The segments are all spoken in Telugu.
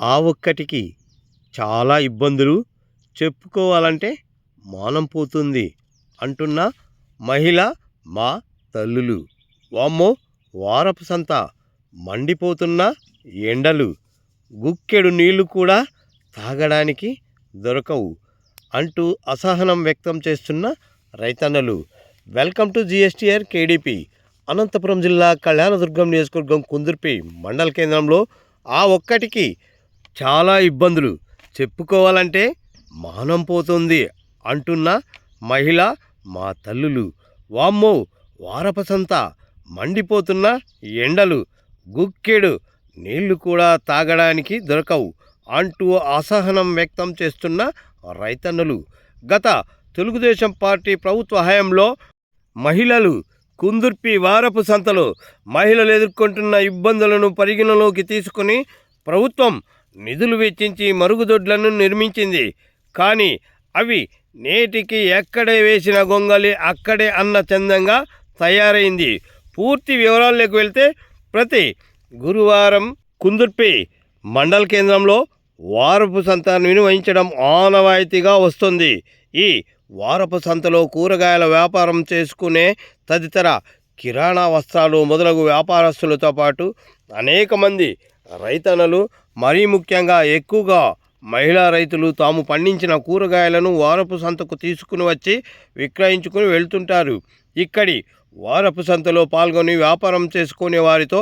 ఆ ఒక్కటికి చాలా ఇబ్బందులు చెప్పుకోవాలంటే మానం పోతుంది అంటున్న మహిళ మా తల్లులు. వామ్మో వారపు సంత మండిపోతున్న ఎండలు గుక్కెడు నీళ్ళు కూడా తాగడానికి దొరకవు అంటూ అసహనం వ్యక్తం చేస్తున్న రైతన్నలు. Welcome to GSTR కేడిపి. అనంతపురం జిల్లా కళ్యాణదుర్గం నియోజకవర్గం కుందుర్పి మండల కేంద్రంలో ఆ ఒక్కటికి చాలా ఇబ్బందులు. చెప్పుకోవాలంటే మానం పోతుంది అంటున్న మహిళ మా తల్లులు. వామ్మో వారపసంత. మండిపోతున్న ఎండలు. గుక్కెడు. నీళ్ళు కూడా తాగడానికి దొరకవు అంటూ అసహనం వ్యక్తం చేస్తున్న రైతన్నులు. గత తెలుగుదేశం పార్టీ ప్రభుత్వ హయాంలో మహిళలు కుందుర్పి వారపు సంతలో మహిళలు ఎదుర్కొంటున్న ఇబ్బందులను పరిగణలోకి తీసుకుని ప్రభుత్వం నిధులు వెచ్చించి మరుగుదొడ్లను నిర్మించింది. కానీ అవి నేటికి ఎక్కడే వేసిన గొంగలి అక్కడే అన్న చందంగా తయారైంది. పూర్తి వివరాల్లోకి వెళ్తే ప్రతి గురువారం కుందుర్పి మండల కేంద్రంలో వారపు సంత నిర్వహించడం ఆనవాయితీగా వస్తుంది. ఈ వారపు సంతలో కూరగాయల వ్యాపారం చేసుకునే తదితర కిరాణా వస్త్రాలు మొదలగు వ్యాపారస్తులతో పాటు అనేక మంది రైతన్నలు మరీ ముఖ్యంగా ఎక్కువగా మహిళా రైతులు తాము పండించిన కూరగాయలను వారపు సంతకు తీసుకుని వచ్చి విక్రయించుకుని వెళ్తుంటారు. ఇక్కడి వారపు సంతలో పాల్గొని వ్యాపారం చేసుకునే వారితో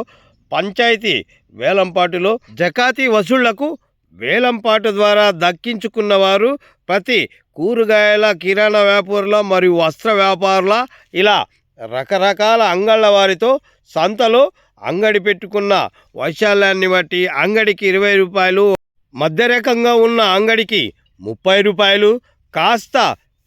పంచాయతీ వేలంపాటులో జకాతీ వసూళ్ళకు వేలంపాటు ద్వారా దక్కించుకున్న వారు ప్రతి కూరగాయల కిరాణా వ్యాపారుల మరియు వస్త్ర వ్యాపారుల ఇలా రకరకాల అంగళ్ళ వారితో సంతలో అంగడి పెట్టుకున్న వైశాల్యాన్ని బట్టి అంగడికి ఇరవై రూపాయలు మధ్యరకంగా ఉన్న అంగడికి ముప్పై రూపాయలు కాస్త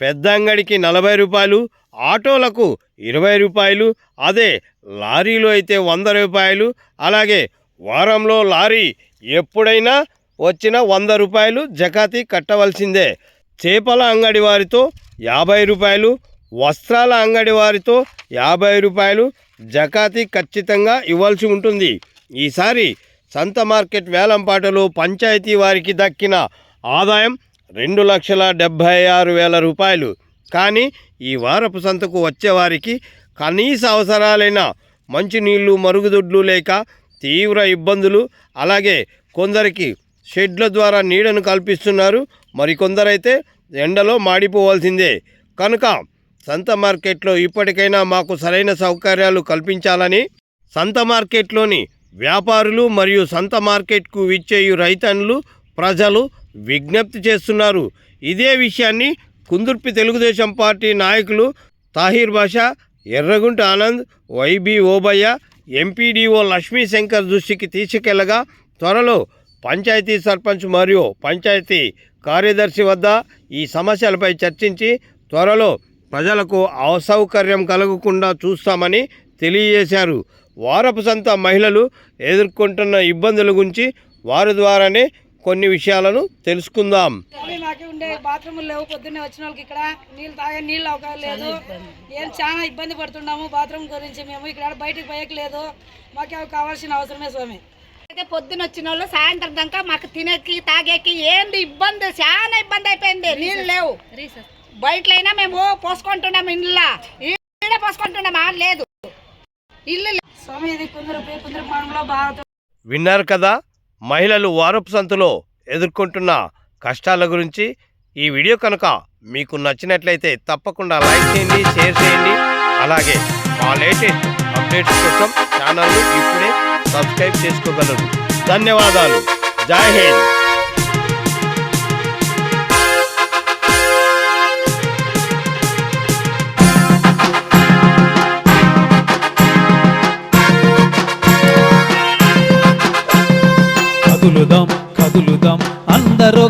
పెద్ద అంగడికి నలభై రూపాయలు ఆటోలకు ఇరవై రూపాయలు అదే లారీలో అయితే వంద రూపాయలు అలాగే వారంలో లారీ ఎప్పుడైనా వచ్చిన వంద రూపాయలు జకాతి కట్టవలసిందే. చేపల అంగడి వారితో యాభై రూపాయలు వస్త్రాల అంగడి వారితో యాభై రూపాయలు జకాతి ఖచ్చితంగా ఇవ్వాల్సి ఉంటుంది. ఈసారి సంత మార్కెట్ వేలంపాటలో పంచాయతీ వారికి దక్కిన ఆదాయం రెండు లక్షల డెబ్భై ఆరు వేల రూపాయలు. కానీ ఈ వారపు సంతకు వచ్చేవారికి కనీస అవసరాలైన మంచినీళ్ళు మరుగుదొడ్లు లేక తీవ్ర ఇబ్బందులు అలాగే కొందరికి షెడ్ల ద్వారా నీడను కల్పిస్తున్నారు. మరికొందరైతే ఎండలో మాడిపోవాల్సిందే. కనుక సంత మార్కెట్లో ఇప్పటికైనా మాకు సరైన సౌకర్యాలు కల్పించాలని సంత మార్కెట్లోని వ్యాపారులు మరియు సంత మార్కెట్కు విచ్చేయు రైతన్లు ప్రజలు విజ్ఞప్తి చేస్తున్నారు. ఇదే విషయాన్ని కుందుర్పి తెలుగుదేశం పార్టీ నాయకులు తాహిర్ బాషా ఎర్రగుంట ఆనంద్ వైబి ఓబయ్య ఎంపీడీఓ లక్ష్మీ శంకర్ దృష్టికి తీసుకెళ్ళగా త్వరలో పంచాయతీ సర్పంచ్ మరియు పంచాయతీ కార్యదర్శి వద్ద ఈ సమస్యలపై చర్చించి త్వరలో ప్రజలకు అసౌకర్యం కలగకుండా చూస్తామని తెలియజేశారు. వారపు సంత మహిళలు ఎదుర్కొంటున్న ఇబ్బందుల గురించి వారి ద్వారానే కొన్ని విషయాలను తెలుసుకుందాం. మాకే ఉండే బాత్రూములు లేవు పొద్దున్నే వచ్చిన వాళ్ళకి ఇక్కడ నీళ్ళు తాగే నీళ్ళు అవకాశం లేదు. ఏం చాలా ఇబ్బంది పడుతున్నాము బాత్రూమ్ గురించి మేము ఇక్కడ బయటికి పోయట్లేదు. మాకు అవి కావాల్సిన అవసరమే స్వామి. అయితే పొద్దున వచ్చిన వాళ్ళు సాయంత్రం దాకా మాకు తినేకి తాగేకి ఏంది ఇబ్బంది? చాలా ఇబ్బంది అయిపోయింది. నీళ్ళు లేవు. బయటలైనా మేము పోసుకుంటున్నాం ఇంట్లో ఈడ పోసుకుంటున్నాం ఆ లేదు. ఇల్లు స్వామి ఇది బాగా విన్నారు కదా? మహిళలు వారపు సంతలో ఎదుర్కొంటున్న కష్టాల గురించి ఈ వీడియో కనుక మీకు నచ్చినట్లయితే తప్పకుండా లైక్ చేయండి షేర్ చేయండి. అలాగే మా లేటెస్ట్ అప్డేట్స్ కోసం ఛానల్ను ఇప్పుడే సబ్స్క్రైబ్ చేసుకోగలరు. ధన్యవాదాలు. జై హింద్. కదులుదాం కదులుదాం. అందరూ